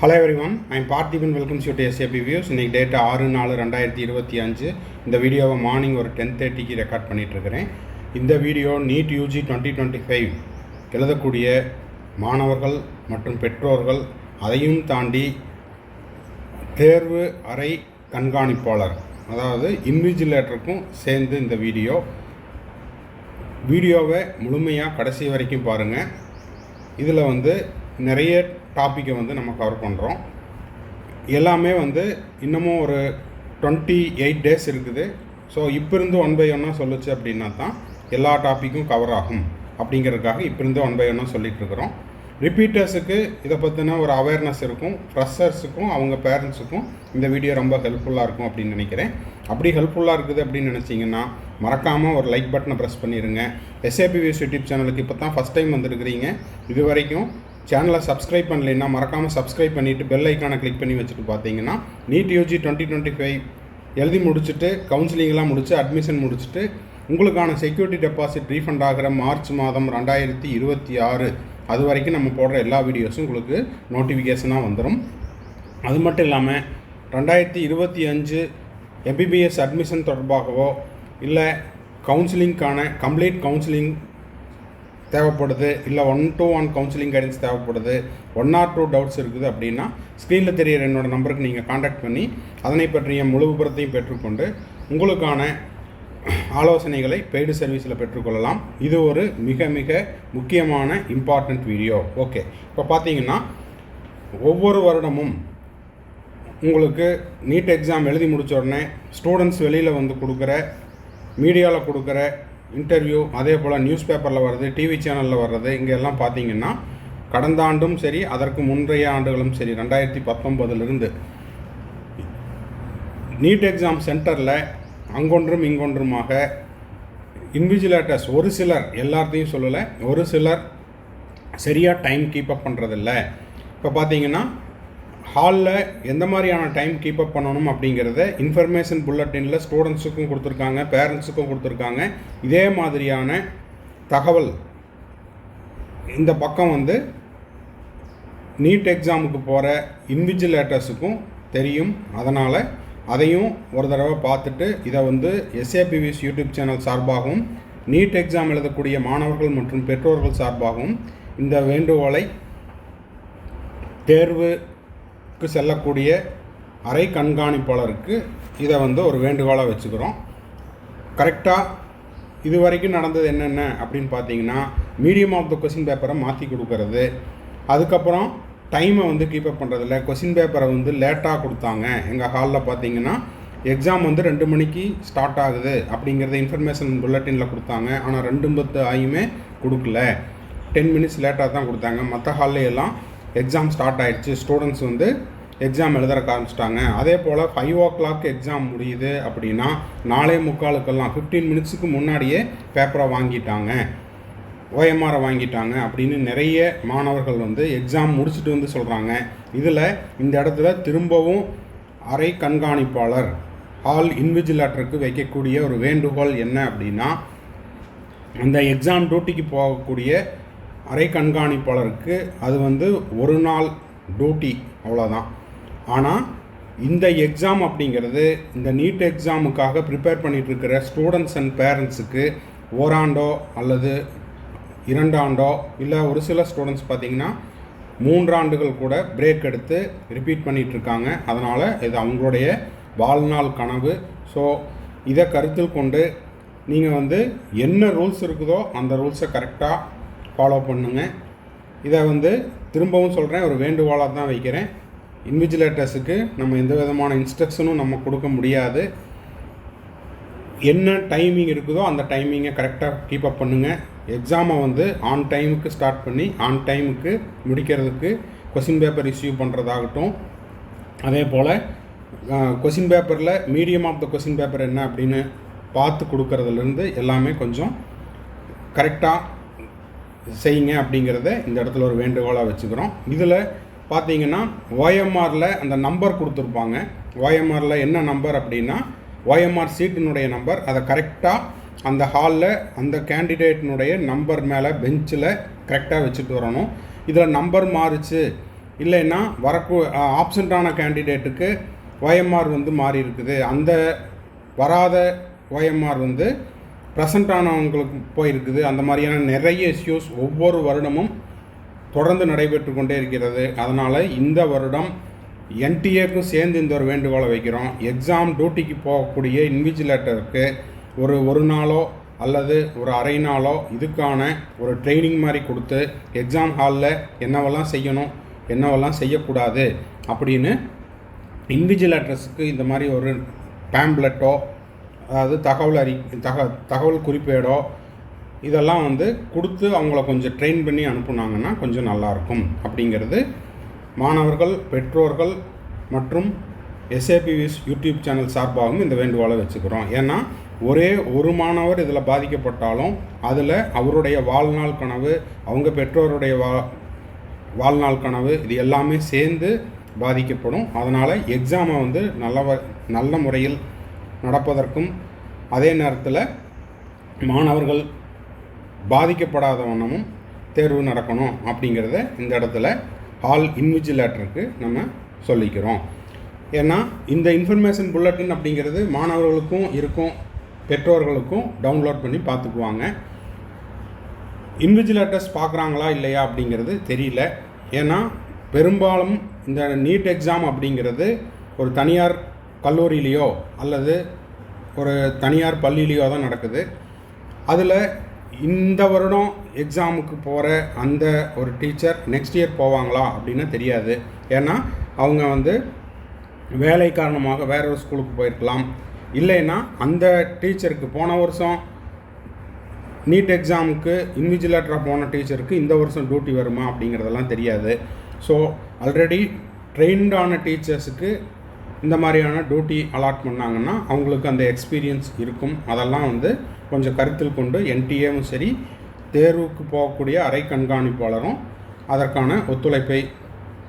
Hello everyone I'm Parthiban welcomes you to SAP views இன்றைக்கி date ஆறு நாலு ரெண்டாயிரத்தி இருபத்தி அஞ்சு. இந்த வீடியோவை மார்னிங் ஒரு டென் தேர்ட்டிக்கு ரெக்கார்ட் பண்ணிகிட்ருக்கிறேன் இந்த video NEET UG twenty twenty five எழுதக்கூடிய மாணவர்கள் மற்றும் பெற்றோர்கள் அதையும் தாண்டி தேர்வு அறை கண்காணிப்பாளர் அதாவது இன்விஜிலேட்டருக்கும் சேர்ந்து இந்த வீடியோ. வீடியோவை முழுமையாக கடைசி வரைக்கும் பாருங்கள் இதில் வந்து நிறைய டாப்பிக்கை வந்து நம்ம கவர் பண்ணுறோம் எல்லாமே வந்து இன்னமும் ஒரு டுவெண்ட்டி எயிட் டேஸ் இருக்குது. ஸோ இப்போ இருந்து ஒன் பை ஒன்னாக சொல்லுச்சு அப்படின்னா தான் எல்லா டாப்பிக்கும் கவர் ஆகும். அப்படிங்கிறதுக்காக இப்போருந்து ஒன் பை ஒன்னாக சொல்லிகிட்ருக்குறோம் ரிப்பீட்டர்ஸுக்கு இதை பற்றின ஒரு அவேர்னஸ் இருக்கும். ஃப்ரெஷர்ஸுக்கும் அவங்க பேரண்ட்ஸுக்கும் இந்த வீடியோ ரொம்ப ஹெல்ப்ஃபுல்லாக இருக்கும் அப்படின்னு நினைக்கிறேன். அப்படி ஹெல்ப்ஃபுல்லாக இருக்குது அப்படின்னு நினச்சிங்கன்னா மறக்காமல் ஒரு லைக் பட்டனை ப்ரெஸ் பண்ணிடுங்க எஸ்ஏபி வியூஸ் யூடியூப் சேனலுக்கு இப்போ தான் ஃபஸ்ட் டைம் வந்துருக்கிறீங்க. இது வரைக்கும் சேனலை சப்ஸ்கிரைப் பண்ணலைன்னா மறக்காமல் சப்ஸ்கிரைப் பண்ணிவிட்டு பெல் ஐக்கானை கிளிக் பண்ணி வச்சுட்டு பார்த்தீங்கன்னா NEET UG twenty twenty five எழுதி முடிச்சுட்டு கவுன்சிலிங்லாம் முடிச்சு அட்மிஷன் முடிச்சுட்டு உங்களுக்கான செக்யூரிட்டி டெபாசிட் ரீஃபண்ட் ஆகிற மார்ச் மாதம் ரெண்டாயிரத்தி இருபத்தி ஆறு அது வரைக்கும் நம்ம போடுற எல்லா வீடியோஸும் உங்களுக்கு நோட்டிஃபிகேஷனாக வந்துடும் அது மட்டும் இல்லாமல் ரெண்டாயிரத்தி இருபத்தி அஞ்சு எம்பிபிஎஸ் அட்மிஷன் தொடர்பாகவோ இல்லை கவுன்சிலிங்க்கான கம்ப்ளீட் கவுன்சிலிங் தேவைப்படுது இல்லை one to one counselling guidance தேவைப்படுது ஒன் ஆர் டூ டவுட்ஸ் இருக்குது அப்படின்னா ஸ்க்ரீனில் தெரியிற என்னோடய நம்பருக்கு நீங்கள் காண்டாக்ட் பண்ணி அதனை பற்றிய முழு விபரத்தையும் பெற்றுக்கொண்டு உங்களுக்கான ஆலோசனைகளை பெய்டு சர்வீஸில் பெற்றுக்கொள்ளலாம். இது ஒரு மிக மிக முக்கியமான இம்பார்ட்டண்ட் வீடியோ ஓகே இப்போ பார்த்தீங்கன்னா ஒவ்வொரு வருடமும் உங்களுக்கு நீட் எக்ஸாம் எழுதி முடித்த உடனே ஸ்டூடெண்ட்ஸ் வெளியில் வந்து கொடுக்குற மீடியாவில் கொடுக்குற இன்டர்வியூ அதே போல் நியூஸ் பேப்பரில் வர்றது டிவி சேனலில் வர்றது இங்கே எல்லாம் பார்த்தீங்கன்னா கடந்த ஆண்டும் சரி அதற்கு முந்தைய ஆண்டுகளும் சரி ரெண்டாயிரத்தி பத்தொம்போதுலேருந்து நீட் எக்ஸாம் சென்டரில் அங்கொன்றும் இங்கொன்றுமாக இன்விஜிலேட்டர்ஸ் ஒரு சிலர் எல்லாத்தையும் சொல்லலை ஒரு சிலர் சரியாக டைம் கீப் அப் பண்ணுறதில்ல இப்போ பார்த்தீங்கன்னா ஹாலில் எந்த மாதிரியான டைம் கீப் அப் பண்ணணும் அப்படிங்கிறத இன்ஃபர்மேஷன் புல்லட்டினில் ஸ்டூடெண்ட்ஸுக்கும் கொடுத்துருக்காங்க பேரண்ட்ஸுக்கும் கொடுத்துருக்காங்க. இதே மாதிரியான தகவல் இந்த பக்கம் வந்து நீட் எக்ஸாமுக்கு போகிற இன்விஜிலேட்டர்ஸுக்கும் தெரியும். அதனால் அதையும் ஒரு தடவை பார்த்துட்டு இதை வந்து எஸ்ஏபிவிஸ் யூடியூப் சேனல் சார்பாகவும் நீட் எக்ஸாம் எழுதக்கூடிய மாணவர்கள் மற்றும் பெற்றோர்கள் சார்பாகவும் இந்த வேண்டுகோளை தேர்வு தேர்வுக்கு செல்லக்கூடிய அறை கண்காணிப்பாளருக்கு இதை வந்து ஒரு வேண்டுகோளாக வச்சுக்கிறோம். கரெக்டாக இது வரைக்கும் நடந்தது என்னென்ன அப்படின்னு பார்த்தீங்கன்னா மீடியம் ஆஃப் த கொஸ்டின் பேப்பரை மாற்றி கொடுக்கறது. அதுக்கப்புறம் டைமை வந்து கீப்பப் பண்ணுறதில்ல கொஸ்டின் பேப்பரை வந்து லேட்டாக கொடுத்தாங்க. எங்கள் ஹாலில் பார்த்தீங்கன்னா எக்ஸாம் வந்து ரெண்டு மணிக்கு ஸ்டார்ட் ஆகுது அப்படிங்கிறத இன்ஃபர்மேஷன் புல்லட்டினில் கொடுத்தாங்க. ஆனால் ரெண்டு பத்து ஆயுமே கொடுக்கல. டென் மினிட்ஸ் லேட்டாக தான் கொடுத்தாங்க. மற்ற ஹால்ல எல்லாம் எக்ஸாம் ஸ்டார்ட் ஆகிடுச்சு ஸ்டூடெண்ட்ஸ் வந்து எக்ஸாம் எழுதுறக்க ஆரம்பிச்சிட்டாங்க. அதே போல் ஃபைவ் ஓ கிளாக் எக்ஸாம் முடியுது அப்படின்னா நாலே முக்காலுக்கெல்லாம் ஃபிஃப்டீன் மினிட்ஸுக்கு முன்னாடியே பேப்பரை வாங்கிட்டாங்க. ஓஎம்ஆரை வாங்கிட்டாங்க அப்படின்னு நிறைய மாணவர்கள் வந்து எக்ஸாம் முடிச்சுட்டு வந்து சொல்கிறாங்க இதில் இந்த இடத்துல திரும்பவும் அறை கண்காணிப்பாளர் ஹால் இன்விஜிலேட்டருக்கு வைக்கக்கூடிய ஒரு வேண்டுகோள் என்ன அப்படின்னா அந்த எக்ஸாம் டியூட்டிக்கு போகக்கூடிய அறை கண்காணிப்பாளருக்கு அது வந்து ஒரு நாள் டியூட்டி அவ்வளோதான் ஆனால் இந்த எக்ஸாம் அப்படிங்கிறது இந்த நீட் எக்ஸாமுக்காக ப்ரிப்பேர் பண்ணிகிட்ருக்கிற ஸ்டூடெண்ட்ஸ் அண்ட் பேரண்ட்ஸுக்கு ஓராண்டோ அல்லது இரண்டாண்டோ இல்லை ஒரு சில ஸ்டூடெண்ட்ஸ் பார்த்திங்கன்னா மூன்றாண்டுகள் கூட பிரேக் எடுத்து ரிப்பீட் பண்ணிகிட்ருக்காங்க அதனால் இது அவங்களுடைய வாழ்நாள் கனவு. ஸோ இதை கருத்தில் கொண்டு நீங்கள் வந்து என்ன ரூல்ஸ் இருக்குதோ அந்த ரூல்ஸை கரெக்டாக ஃபாலோ பண்ணுங்கள் இதை வந்து திரும்பவும் சொல்கிறேன் ஒரு வேண்டுகோளாக தான் வைக்கிறேன். இன்விஜிலேட்டர்ஸுக்கு நம்ம எந்த விதமான இன்ஸ்ட்ரக்ஷனும் நம்ம கொடுக்க முடியாது. என்ன டைமிங் இருக்குதோ அந்த டைமிங்கை கரெக்டாக கீப் அப் பண்ணுங்கள் எக்ஸாமை வந்து ஆன் டைமுக்கு ஸ்டார்ட் பண்ணி ஆன் டைமுக்கு முடிக்கிறதுக்கு கொஷின் பேப்பர் இஷ்யூ பண்ணுறதாகட்டும் அதே போல் கொஷின் பேப்பரில் medium of the question paper என்ன அப்படின்னு பார்த்து கொடுக்கறதுலேருந்து எல்லாமே கொஞ்சம் கரெக்டாக செய்யுங்க அப்படிங்கிறத இந்த இடத்துல ஒரு வேண்டுகோளாக வச்சுக்கிறோம். இதில் பார்த்தீங்கன்னா ஓஎம்ஆரில் அந்த நம்பர் கொடுத்துருப்பாங்க. ஓஎம்ஆரில் என்ன நம்பர் அப்படின்னா ஓஎம்ஆர் சீட்டினுடைய நம்பர் அதை கரெக்டாக அந்த ஹாலில் அந்த கேண்டிடேட்டினுடைய நம்பர் மேலே பெஞ்சில் கரெக்டாக வச்சுட்டு வரணும். இதில் நம்பர் மாறுச்சு. இல்லைன்னா வரக்கூ ஆப்சண்ட்டான கேண்டிடேட்டுக்கு ஒயம்ஆர் வந்து மாறி இருக்குது அந்த வராத ஒயம்ஆர் வந்து ப்ரெசண்ட்டானவங்களுக்கு போயிருக்குது. அந்த மாதிரியான நிறைய இஷ்யூஸ் ஒவ்வொரு வருடமும் தொடர்ந்து நடைபெற்று கொண்டே இருக்கிறது. அதனால் இந்த வருடம் என்டிஏக்கும் சேர்ந்து இந்த ஒரு வேண்டுகோளை வைக்கிறோம். எக்ஸாம் டியூட்டிக்கு போகக்கூடிய இன்விஜிலேட்டருக்கு ஒரு ஒரு நாளோ அல்லது ஒரு அரை நாளோ இதுக்கான ஒரு ட்ரைனிங் மாதிரி கொடுத்து எக்ஸாம் ஹாலில் என்னவெல்லாம் செய்யணும் என்னவெல்லாம் செய்யக்கூடாது அப்படின்னு இன்விஜிலேட்டர்ஸுக்கு இந்த மாதிரி ஒரு பேம்ப்ளெட்டோ அதாவது தகவல் அறி தக தகவல் குறிப்பேடோ இதெல்லாம் வந்து கொடுத்து அவங்கள கொஞ்சம் ட்ரெயின் பண்ணி அனுப்புனாங்கன்னா கொஞ்சம் நல்லாயிருக்கும் அப்படிங்கிறது மாணவர்கள் பெற்றோர்கள் மற்றும் எஸ்ஏபிவிஸ் யூடியூப் சேனல் சார்பாகவும் இந்த வேண்டுகோளை வச்சுக்கிறோம். ஏன்னா ஒரே ஒரு மாணவர் இதில் பாதிக்கப்பட்டாலும் அதில் அவருடைய வாழ்நாள் கனவு அவங்க பெற்றோருடைய வா வாழ்நாள் கனவு இது எல்லாமே சேர்ந்து பாதிக்கப்படும். அதனால் எக்ஸாமை வந்து நல்ல நல்ல முறையில் நடப்பதற்கும் அதே நேரத்தில் மாணவர்கள் பாதிக்கப்படாத வண்ணமும் தேர்வு நடக்கணும் அப்படிங்கிறத இந்த இடத்துல ஆல் இன்விஜிலேட்டருக்கு நம்ம சொல்லிக்கிறோம். ஏன்னா இந்த இன்ஃபர்மேஷன் புல்லட்டின் அப்படிங்கிறது மாணவர்களுக்கும் இருக்கும் பெற்றோர்களுக்கும் டவுன்லோட் பண்ணி பார்த்துக்குவாங்க. இன்விஜிலேட்டர்ஸ் பார்க்குறாங்களா இல்லையா அப்படிங்கிறது தெரியல. ஏன்னா பெரும்பாலும் இந்த நீட் எக்ஸாம் அப்படிங்கிறது ஒரு தனியார் கல்லூரியிலையோ அல்லது ஒரு தனியார் பள்ளியிலையோ தான் நடக்குது. அதில் இந்த வருடம் எக்ஸாமுக்கு போகிற அந்த ஒரு டீச்சர் நெக்ஸ்ட் இயர் போவாங்களா அப்படின்னு தெரியாது. ஏன்னா அவங்க வந்து வேலை காரணமாக வேற ஒரு ஸ்கூலுக்கு போயிருக்கலாம். இல்லைன்னா அந்த டீச்சருக்கு போன வருஷம் நீட் எக்ஸாமுக்கு இன்விஜிலேட்டராக போன டீச்சருக்கு இந்த வருஷம் டியூட்டி வருமா அப்படிங்கிறதெல்லாம் தெரியாது. ஸோ ஆல்ரெடி ட்ரெயின்டான டீச்சர்ஸுக்கு இந்த மாதிரியான டியூட்டி அலாட் பண்ணாங்கன்னா அவங்களுக்கு அந்த எக்ஸ்பீரியன்ஸ் இருக்கும். அதெல்லாம் வந்து கொஞ்சம் கருத்தில் கொண்டு என்டிஏவும் சரி தேர்வுக்கு போகக்கூடிய அரை கண்காணிப்பாளரும் அதற்கான ஒத்துழைப்பை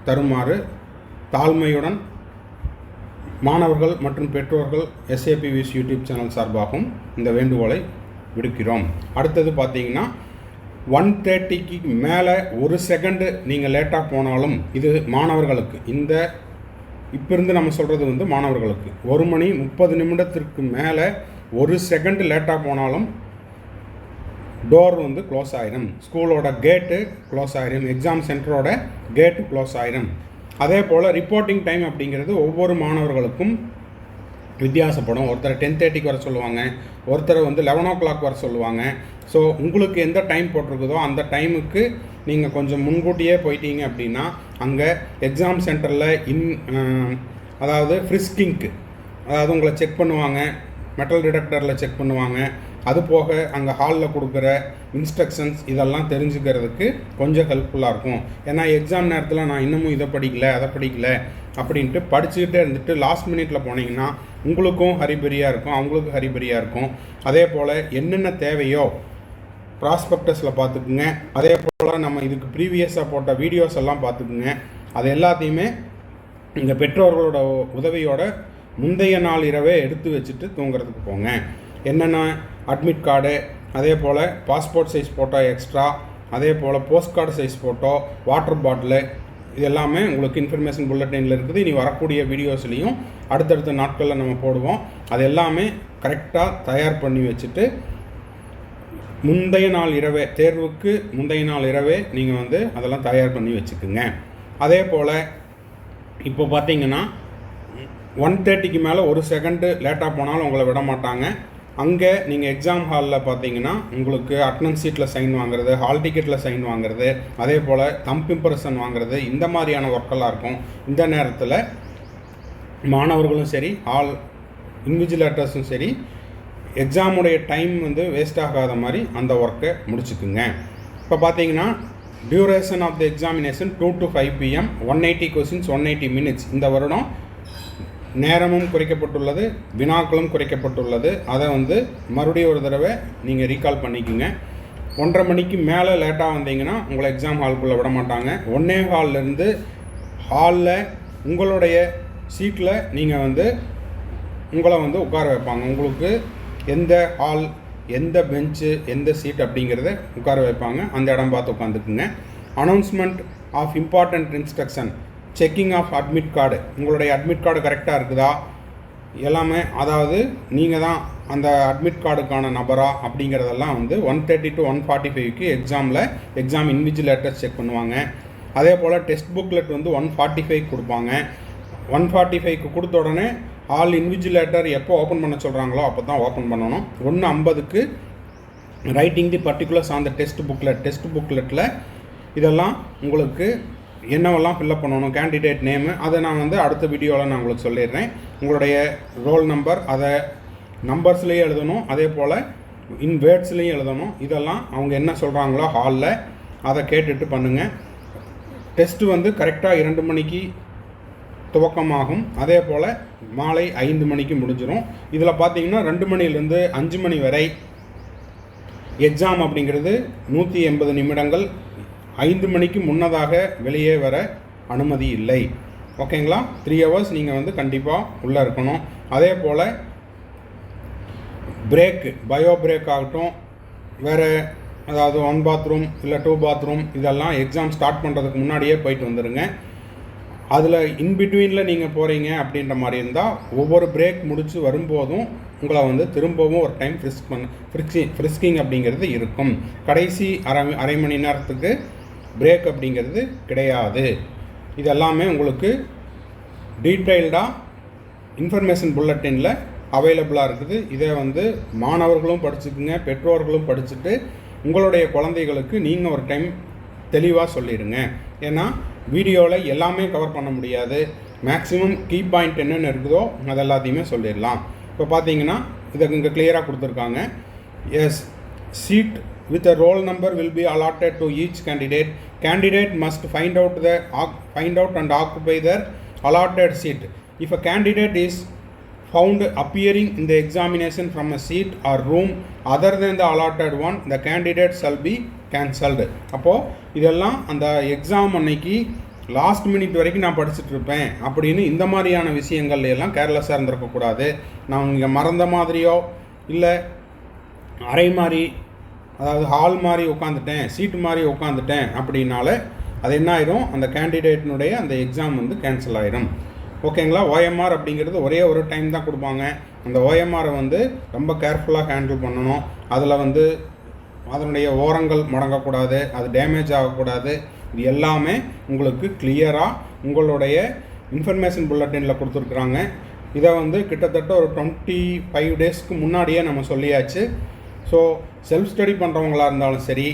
தருமாறு தாழ்மையுடன் மாணவர்கள் மற்றும் பெற்றோர்கள் எஸ்ஏபிவிஸ் யூடியூப் சேனல் சார்பாகவும் இந்த வேண்டுகோளை விடுக்கிறோம். அடுத்தது பார்த்தீங்கன்னா ஒன் தேர்ட்டிக்கு மேலே ஒரு செகண்டு நீங்கள் லேட்டாக போனாலும் இது மாணவர்களுக்கு இந்த இப்போ இருந்து நம்ம சொல்கிறது வந்து மாணவர்களுக்கு. ஒரு மணி முப்பது நிமிடத்திற்கு மேலே ஒரு செகண்ட் லேட்டாக போனாலும் டோர் வந்து க்ளோஸ் ஆயிரும். ஸ்கூலோட கேட்டு க்ளோஸ் ஆயிரும். எக்ஸாம் சென்டரோட கேட்டு க்ளோஸ் ஆயிரும். அதே போல் ரிப்போர்ட்டிங் டைம் அப்படிங்கிறது ஒவ்வொரு மாணவர்களுக்கும் வித்தியாசப்படும். ஒருத்தர் டென் தேர்ட்டிக்கு வர சொல்லுவாங்க. ஒருத்தர் வந்து லெவன் ஓ கிளாக் வர சொல்லுவாங்க. ஸோ உங்களுக்கு எந்த டைம் போட்டிருக்குதோ அந்த டைமுக்கு நீங்கள் கொஞ்சம் முன்கூட்டியே போயிட்டீங்க அப்படின்னா அங்கே எக்ஸாம் சென்டரில் இன் அதாவது ஃப்ரிஸ்கிங்க்கு அதாவது உங்களை செக் பண்ணுவாங்க மெட்டல் டிடெக்டரில் செக் பண்ணுவாங்க அது போக அங்கே ஹாலில் கொடுக்குற இன்ஸ்ட்ரக்ஷன்ஸ் இதெல்லாம் தெரிஞ்சுக்கிறதுக்கு கொஞ்சம் ஹெல்ப்ஃபுல்லாக இருக்கும். ஏன்னா எக்ஸாம் நேரத்தில் நான் இன்னமும் இதை படிக்கல அதை படிக்கல அப்படின்ட்டு படிச்சுக்கிட்டே இருந்துட்டு லாஸ்ட் மினிட்ல போனீங்கன்னா உங்களுக்கும் ஹரிபரியாக இருக்கும் அவங்களுக்கும் ஹரிபரியாக இருக்கும். அதே போல் என்னென்ன தேவையோ ப்ராஸ்பெக்டஸில் பார்த்துக்குங்க. அதே போல் நம்ம இதுக்கு ப்ரீவியஸாக போட்ட வீடியோஸ் எல்லாம் பார்த்துக்குங்க. அது எல்லாத்தையுமே இந்த பெற்றோர்களோட உதவியோட முந்தைய நாள் இரவே எடுத்து வச்சுட்டு தூங்குறதுக்கு போங்க. என்னென்ன அட்மிட் கார்டு அதே போல் பாஸ்போர்ட் சைஸ் ஃபோட்டோ எக்ஸ்ட்ரா அதே போல் post card size photo water bottle இது எல்லாமே உங்களுக்கு இன்ஃபர்மேஷன் புல்லட்டினில் இருக்குது. இனி வரக்கூடிய வீடியோஸ்லேயும் அடுத்தடுத்த நாட்களில் நம்ம போடுவோம். அது எல்லாமே கரெக்டாக தயார் பண்ணி வச்சுட்டு முந்தைய நாள் இரவே தேர்வுக்கு முந்தைய நாள் இரவே நீங்கள் வந்து அதெல்லாம் தயார் பண்ணி வச்சுக்குங்க. அதே போல் இப்போ பார்த்தீங்கன்னா ஒன் தேர்ட்டிக்கு மேலே ஒரு செகண்டு லேட்டாக போனாலும் உங்களை விட மாட்டாங்க. அங்கே நீங்கள் எக்ஸாம் ஹாலில் பார்த்தீங்கன்னா உங்களுக்கு அட்டனன்ஸ் சீட்டில் சைன் வாங்குறது ஹால் டிக்கெட்டில் சைன் வாங்குறது அதே போல் தம்ப் இம்ப்ரெஷன் வாங்குறது இந்த மாதிரியான ஒர்க்கெல்லாம் இருக்கும். இந்த நேரத்தில் மாணவர்களும் சரி ஆல் இன்விஜிலேட்டர்ஸும் சரி எக்ஸாமுடைய டைம் வந்து வேஸ்ட் ஆகாத மாதிரி அந்த ஒர்க்கை முடிச்சுக்குங்க. இப்போ பார்த்தீங்கன்னா duration of the examination two to five PM one eighty questions one eighty minutes இந்த வருடம் நேரமும் குறைக்கப்பட்டுள்ளது வினாக்களும் குறைக்கப்பட்டுள்ளது. அதை வந்து மறுபடியும் ஒரு தடவை நீங்கள் ரீகால் பண்ணிக்கோங்க. ஒன்றரை மணிக்கு மேலே லேட்டாக வந்தீங்கன்னா உங்களை எக்ஸாம் ஹால்குள்ளே விட மாட்டாங்க. ஒன்னே ஹால்லேருந்து ஹாலில் உங்களுடைய சீட்டில் நீங்கள் வந்து உங்களை வந்து உட்கார வைப்பாங்க. உங்களுக்கு எந்த ஹால் எந்த பெஞ்சு எந்த சீட் அப்படிங்கிறத உட்கார வைப்பாங்க. அந்த இடம் பார்த்து உட்காந்துக்குங்க. Announcement of important instruction checking of admit card உங்களுடைய அட்மிட் கார்டு கரெக்டாக இருக்குதா? எல்லாமே அதாவது நீங்கள் தான் அந்த அட்மிட் கார்டுக்கான நபரா அப்படிங்கிறதெல்லாம் வந்து one thirty to one forty ஃபைவ்க்கு எக்ஸாமில் எக்ஸாம் இன்விஜிலேட்டர்ஸ் செக் பண்ணுவாங்க. அதே போல் டெஸ்ட் புக்லெட் வந்து ஒன் ஃபார்ட்டி ஃபைவ் கொடுப்பாங்க. ஒன் ஃபார்ட்டி ஃபைவ்க்கு கொடுத்த உடனே ஆல் இன்விஜிலேட்டர் எப்போ ஓப்பன் பண்ண சொல்கிறாங்களோ அப்போ தான் ஓப்பன் பண்ணணும். ஒன்று ஐம்பதுக்கு writing the particulars on the test booklet test புக்லெட்டில் இதெல்லாம் உங்களுக்கு என்னவெல்லாம் ஃபில்அப் பண்ணணும் கேண்டிடேட் நேமு அதை நான் வந்து அடுத்த வீடியோவில் நான் உங்களுக்கு சொல்லிடுறேன். உங்களுடைய ரோல் நம்பர் அதை நம்பர்ஸ்லேயும் எழுதணும் அதே போல் இன் வேர்ட்ஸ்லேயும் எழுதணும். இதெல்லாம் அவங்க என்ன சொல்கிறாங்களோ ஹாலில் அதை கேட்டுட்டு பண்ணுங்கள் டெஸ்ட்டு வந்து கரெக்டாக இரண்டு மணிக்கு துவக்கமாகும். அதே போல் மாலை ஐந்து மணிக்கு முடிஞ்சிடும் இதில் பார்த்தீங்கன்னா ரெண்டு மணிலேருந்து அஞ்சு மணி வரை எக்ஸாம் அப்படிங்கிறது நூற்றி எண்பது நிமிடங்கள். ஐந்து மணிக்கு முன்னதாக வெளியே வர அனுமதி இல்லை. ஓகேங்களா? த்ரீ ஹவர்ஸ் நீங்கள் வந்து கண்டிப்பாக உள்ளே இருக்கணும். அதே போல் பிரேக்கு பயோ பிரேக் ஆகட்டும். வேறு அதாவது ஒன் பாத்ரூம் இல்லை டூ பாத்ரூம் இதெல்லாம் எக்ஸாம் ஸ்டார்ட் பண்ணுறதுக்கு முன்னாடியே போயிட்டு வந்துடுங்க அதில் இன்பிட்வீனில் நீங்கள் போகிறீங்க அப்படின்ற மாதிரி இருந்தால் ஒவ்வொரு பிரேக் முடித்து வரும்போதும் உங்களை வந்து திரும்பவும் ஒரு டைம் ஃப்ரிஸ்க் பண்ண ஃப்ரிக்ஸி ஃப்ரிஸ்கிங் அப்படிங்கிறது இருக்கும். கடைசி அரை அரை மணி நேரத்துக்கு பிரேக் அப்படிங்கிறது கிடையாது. இதெல்லாமே உங்களுக்கு டீட்டெயில்டாக இன்ஃபர்மேஷன் புல்லட்டினில் அவைலபிளாக இருக்குது. இதை வந்து மாணவர்களும் படிச்சுக்குங்க பெற்றோர்களும் படிச்சுட்டு உங்களுடைய குழந்தைகளுக்கு நீங்கள் ஒரு டைம் தெளிவாக சொல்லிடுங்க. ஏன்னா வீடியோவில் எல்லாமே கவர் பண்ண முடியாது மேக்ஸிமம் கீ பாயிண்ட் என்னென்ன இருக்குதோ அது எல்லாத்தையுமே சொல்லிடலாம் இப்போ பார்த்தீங்கன்னா இதை இங்கே கிளியராக கொடுத்துருக்காங்க as seat with a roll number will be allotted to each candidate candidate must find out the ஆக் find out and occupy their allotted seat if a candidate is found appearing in the examination from a seat or room other than the allotted one, the candidate shall be cancelled அப்போது இதெல்லாம் அந்த exam அன்னைக்கு last minute வரைக்கும் நான் படிச்சுட்டு இருப்பேன் அப்படின்னு இந்த மாதிரியான விஷயங்கள்ல எல்லாம் கேர்லெஸ்ஸாக இருந்திருக்கக்கூடாது நான் இங்கே மறந்த மாதிரியோ இல்லை அறை மாதிரி அதாவது ஹால் மாதிரி உட்காந்துட்டேன் சீட்டு மாதிரி உட்காந்துட்டேன் அப்படின்னால அது என்ன ஆயிரும்? அந்த கேண்டிடேட்னுடைய அந்த எக்ஸாம் வந்து கேன்சல் ஆயிரும். ஓகேங்களா ஓஎம்ஆர் அப்படிங்கிறது ஒரே ஒரு டைம் தான் கொடுப்பாங்க. அந்த ஓஎம்ஆரை வந்து ரொம்ப கேர்ஃபுல்லாக ஹேண்டில் பண்ணணும். அதில் வந்து அதனுடைய ஓரங்கள் முடங்கக்கூடாது அது டேமேஜ் ஆகக்கூடாது. இது எல்லாமே உங்களுக்கு கிளியராக உங்களுடைய இன்ஃபர்மேஷன் புல்லட்டினில் கொடுத்துருக்குறாங்க. இதை வந்து கிட்டத்தட்ட ஒரு டுவெண்ட்டி ஃபைவ் டேஸ்க்கு முன்னாடியே நம்ம சொல்லியாச்சு. ஸோ செல்ஃப் ஸ்டடி பண்ணுறவங்களா இருந்தாலும் சரி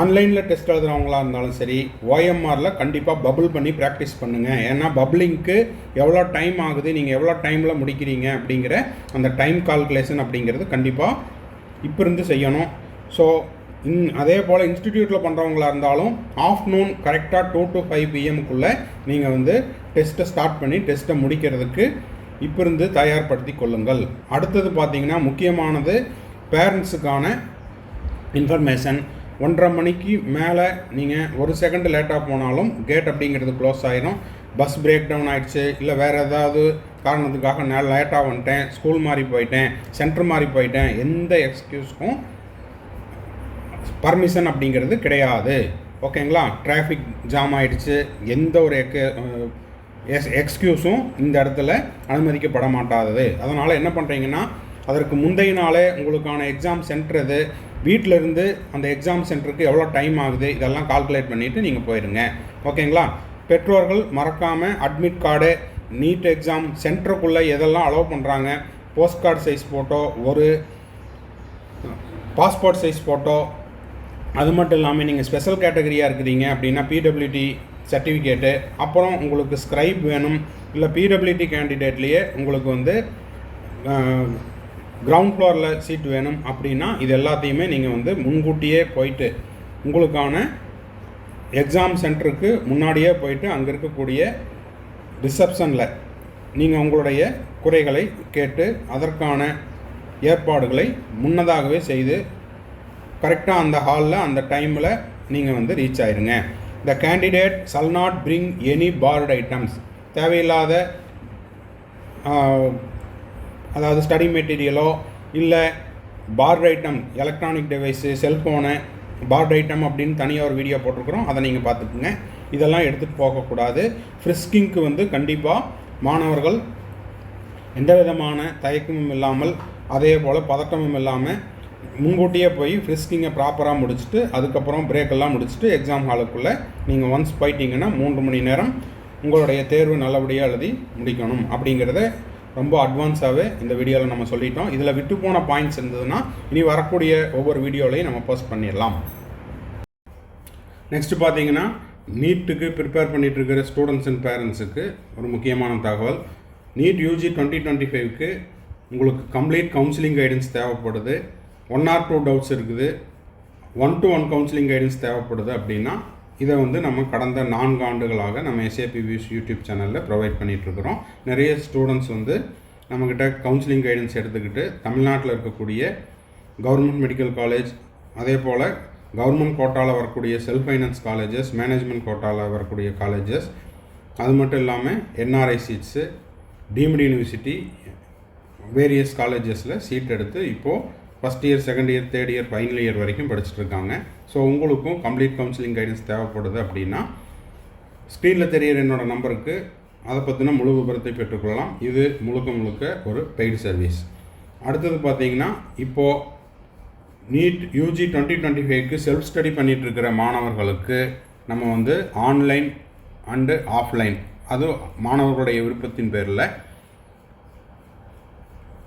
ஆன்லைனில் டெஸ்ட் எழுதுறவங்களா இருந்தாலும் சரி ஓஎம்ஆரில் கண்டிப்பாக பபுள் பண்ணி ப்ராக்டிஸ் பண்ணுங்கள் ஏன்னா பப்ளிங்க்கு எவ்வளோ டைம் ஆகுது நீங்கள் எவ்வளோ டைமில் முடிக்கிறீங்க அப்படிங்கிற அந்த டைம் கால்குலேஷன் அப்படிங்கிறது கண்டிப்பாக இப்போ இருந்து செய்யணும். ஸோ இன் அதே போல் இன்ஸ்டிடியூட்டில் பண்ணுறவங்களா இருந்தாலும் ஆஃப்டர்நூன் கரெக்டாக டூ டு ஃபைவ் பிஎம்க்குள்ளே நீங்கள் வந்து டெஸ்ட்டை ஸ்டார்ட் பண்ணி டெஸ்ட்டை முடிக்கிறதுக்கு இப்போ இருந்து தயார்படுத்தி கொள்ளுங்கள். அடுத்தது பார்த்தீங்கன்னா முக்கியமானது பேரண்ட்ஸுக்கான இன்ஃபர்மேஷன் ஒன்றரை மணிக்கு மேலே நீங்கள் ஒரு செகண்ட் லேட்டாக போனாலும் கேட் அப்படிங்கிறது க்ளோஸ் ஆயிரும். பஸ் பிரேக் டவுன் ஆகிடுச்சு இல்லை வேறு ஏதாவது காரணத்துக்காக நான் லேட்டாக வந்துட்டேன். ஸ்கூல் மாதிரி போயிட்டேன். சென்டர் மாதிரி போயிட்டேன். எந்த எக்ஸ்கியூஸ்க்கும் பர்மிஷன் அப்படிங்கிறது கிடையாது. ஓகேங்களா டிராஃபிக் ஜாம் ஆயிடுச்சு. எந்த ஒரு எக் எஸ் எக்ஸ்கியூஸும் இந்த இடத்துல அனுமதிக்கப்பட மாட்டாதது. அதனால் என்ன பண்ணுறீங்கன்னா அதற்கு முந்தைய நாளே உங்களுக்கான எக்ஸாம் சென்டர் இது வீட்டில் இருந்து அந்த எக்ஸாம் சென்டருக்கு எவ்வளோ டைம் ஆகுது? இதெல்லாம் கால்குலேட் பண்ணிவிட்டு நீங்கள் போயிடுங்க ஓகேங்களா பெற்றோர்கள் மறக்காமல் அட்மிட் கார்டு நீட் எக்ஸாம் சென்டருக்குள்ளே எதெல்லாம் அலோவ் பண்ணுறாங்க போஸ்ட் கார்டு சைஸ் ஃபோட்டோ ஒரு பாஸ்போர்ட் சைஸ் ஃபோட்டோ அது மட்டும் இல்லாமல் நீங்கள் ஸ்பெஷல் கேட்டகரியாக இருக்கிறீங்க அப்படின்னா பிடபிள்யூடி சர்டிஃபிகேட்டு அப்புறம் உங்களுக்கு ஸ்க்ரைப் வேணும் இல்லை பிடபிள்யூடி கேண்டிடேட்லேயே உங்களுக்கு வந்து கிரவுண்ட் ஃப்ளோரில் சீட் வேணும் அப்படின்னா இது எல்லாத்தையுமே நீங்கள் வந்து முன்கூட்டியே போயிட்டு உங்களுக்கான எக்ஸாம் சென்டருக்கு முன்னாடியே போயிட்டு அங்கே இருக்கக்கூடிய ரிசப்ஷனில் நீங்கள் உங்களுடைய குறைகளை கேட்டு அதற்கான ஏற்பாடுகளை முன்னதாகவே செய்து கரெக்டாக அந்த ஹாலில் அந்த டைமில் நீங்கள் வந்து ரீச் ஆயிருங்க. The candidate shall not bring any barred items தேவையில்லாத அதாவது ஸ்டடி மெட்டீரியலோ இல்லை barred item electronic device cellphone barred item அப்படின்னு தனியாக ஒரு வீடியோ போட்டிருக்கிறோம். அதை நீங்கள் பார்த்துக்குங்க. இதெல்லாம் எடுத்துகிட்டு போகக்கூடாது. ஃப்ரிஸ்கிங்க்கு வந்து கண்டிப்பாக மாணவர்கள் எந்த விதமான தயக்கமும் இல்லாமல் அதே போல் பதட்டமும் இல்லாமல் முன்கூட்டியே போய் ஃப்ரிஸ்கிங்கை ப்ராப்பராக முடிச்சுட்டு அதுக்கப்புறம் பிரேக்கெல்லாம் முடிச்சுட்டு எக்ஸாம் ஹாலுக்குள்ளே நீங்கள் ஒன்ஸ் போயிட்டீங்கன்னா மூன்று மணி நேரம் உங்களுடைய தேர்வு நல்லபடியாக எழுதி முடிக்கணும். அப்படிங்கிறத ரொம்ப அட்வான்ஸாகவே இந்த வீடியோவில் நம்ம சொல்லிட்டோம். இதில் விட்டு போன பாயிண்ட்ஸ் இருந்ததுன்னா இனி வரக்கூடிய ஒவ்வொரு வீடியோலையும் நம்ம போஸ்ட் பண்ணிடலாம். நெக்ஸ்ட்டு பார்த்தீங்கன்னா நீட்டுக்கு ப்ரிப்பேர் பண்ணிகிட்ருக்கிற இருக்கிற ஸ்டூடெண்ட்ஸ் அண்ட் பேரண்ட்ஸுக்கு ஒரு முக்கியமான தகவல். நீட் யூஜி டுவெண்ட்டி டுவெண்ட்டி ஃபைவ்க்கு உங்களுக்கு கம்ப்ளீட் கவுன்சிலிங் கைடன்ஸ் தேவைப்படுது. ஒன் ஆர் டூ டவுட்ஸ் இருக்குது. One to one counselling guidance தேவைப்படுது அப்படின்னா இதை வந்து நம்ம கடந்த நான்கு ஆண்டுகளாக நம்ம எஸ்ஏபி வியூஸ் யூடியூப் சேனலில் ப்ரொவைட் பண்ணிகிட்ருக்குறோம் நிறைய ஸ்டூடெண்ட்ஸ் வந்து நம்மக்கிட்ட கவுன்சிலிங் கைடன்ஸ் எடுத்துக்கிட்டு தமிழ்நாட்டில் இருக்கக்கூடிய கவர்மெண்ட் மெடிக்கல் காலேஜ் அதே போல் கவர்மெண்ட் கோட்டாவில் வரக்கூடிய செல்ஃப் ஃபைனான்ஸ் காலேஜஸ் மேனேஜ்மெண்ட் கோட்டாவில் வரக்கூடிய காலேஜஸ் அது மட்டும் இல்லாமல் NRI seats deemed university various காலேஜஸில் சீட் எடுத்து இப்போது first year second year third year final year வரைக்கும் படிச்சுட்டு இருக்காங்க ஸோ உங்களுக்கும் கம்ப்ளீட் கவுன்சிலிங் கைடன்ஸ் தேவைப்படுது அப்படின்னா ஸ்க்ரீனில் தெரியிற என்னோட நம்பருக்கு அதை பற்றின முழு விபரத்தை பெற்றுக்கொள்ளலாம். இது முழுக்க முழுக்க ஒரு பெய்டு சர்வீஸ் அடுத்தது பார்த்தீங்கன்னா இப்போது நீட் யூஜி டுவெண்ட்டி டுவெண்ட்டி ஃபைவ்க்கு செல்ஃப் ஸ்டடி பண்ணிகிட்ருக்கிற இருக்கிற மாணவர்களுக்கு நம்ம வந்து ஆன்லைன் அண்டு ஆஃப்லைன் அது மாணவர்களுடைய விருப்பத்தின் பேரில்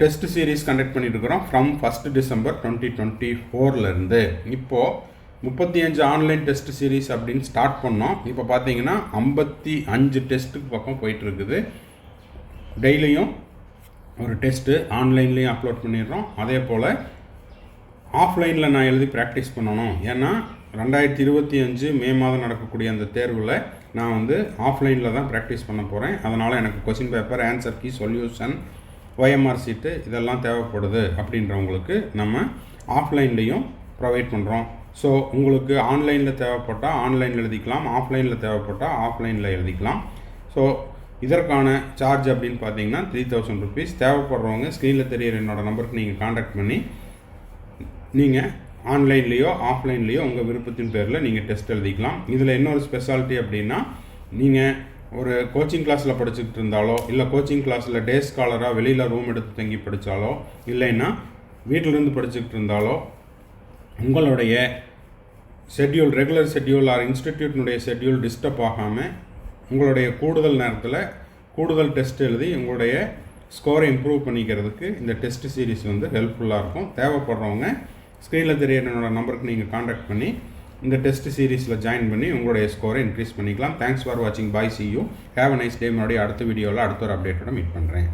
டெஸ்ட் சீரீஸ் கண்டக்ட் பண்ணிட்டு இருக்கிறோம் from first December twenty twenty ஃபோர்லேருந்து இப்போது முப்பத்தி அஞ்சு ஆன்லைன் டெஸ்ட் சீரீஸ் அப்படின்னு ஸ்டார்ட் பண்ணோம். இப்போ பார்த்தீங்கன்னா ஐம்பத்தி அஞ்சு டெஸ்ட்டுக்கு பக்கம் போயிட்டு இருக்குது டெய்லியும் ஒரு டெஸ்ட்டு ஆன்லைன்லேயும் அப்லோட் பண்ணிடுறோம். அதே போல் ஆஃப்லைனில் நான் எழுதி ப்ராக்டிஸ் பண்ணணும். ஏன்னா ரெண்டாயிரத்தி இருபத்தி அஞ்சு மே மாதம் நடக்கக்கூடிய அந்த தேர்வில் நான் வந்து ஆஃப்லைனில் தான் ப்ராக்டிஸ் பண்ண போகிறேன் அதனால் எனக்கு question paper answer key solution OMR sheet இதெல்லாம் தேவைப்படுது அப்படின்றவங்களுக்கு நம்ம ஆஃப்லைன்லேயும் ப்ரொவைட் பண்ணுறோம் ஸோ உங்களுக்கு ஆன்லைனில் தேவைப்பட்டால் ஆன்லைனில் எழுதிக்கலாம் ஆஃப்லைனில் தேவைப்பட்டால் ஆஃப்லைனில் எழுதிக்கலாம். ஸோ இதற்கான சார்ஜ் அப்படின்னு பார்த்தீங்கன்னா த்ரீ தௌசண்ட் ருபீஸ் தேவைப்படுறவங்க ஸ்க்ரீனில் தெரியிற என்னோடய நம்பருக்கு நீங்கள் காண்டாக்ட் பண்ணி நீங்கள் ஆன்லைன்லேயோ ஆஃப்லைன்லேயோ உங்கள் விருப்பத்தின் பேரில் நீங்கள் டெஸ்ட் எழுதிக்கலாம். இதில் இன்னொரு ஸ்பெஷாலிட்டி அப்படின்னா நீங்கள் ஒரு கோச்சிங் கிளாஸில் படிச்சுக்கிட்டு இருந்தாலோ இல்லை கோச்சிங் கிளாஸில் டே ஸ்காலராக வெளியில் ரூம் எடுத்து தங்கி படித்தாலோ இல்லைன்னா வீட்டிலேருந்து படிச்சுக்கிட்டு இருந்தாலோ உங்களுடைய ஷெட்யூல் ரெகுலர் ஷெட்யூல் ஆர் இன்ஸ்டிடியூட்னுடைய ஷெட்யூல் டிஸ்டர்ப் ஆகாமல் உங்களுடைய கூடுதல் நேரத்தில் கூடுதல் டெஸ்ட் எழுதி உங்களுடைய ஸ்கோரை இம்ப்ரூவ் பண்ணிக்கிறதுக்கு இந்த டெஸ்ட் சீரிஸ் வந்து ஹெல்ப்ஃபுல்லாக இருக்கும். தேவைப்படுறவங்க ஸ்க்ரீனில் தெரிய என்னோடய நம்பருக்கு நீங்கள் காண்டாக்ட் பண்ணி இந்த டெஸ்ட் சீரீஸில் ஜாயின் பண்ணி உங்களுடைய ஸ்கோரை இன்க்ரீஸ் பண்ணிக்கலாம். தேங்க்ஸ் ஃபார் வாட்சிங் bye see you have a nice day மறுபடியும் அடுத்த வீடியோவில் அடுத்த ஒரு அப்டேட்டோட மீட் பண்ணுறேன்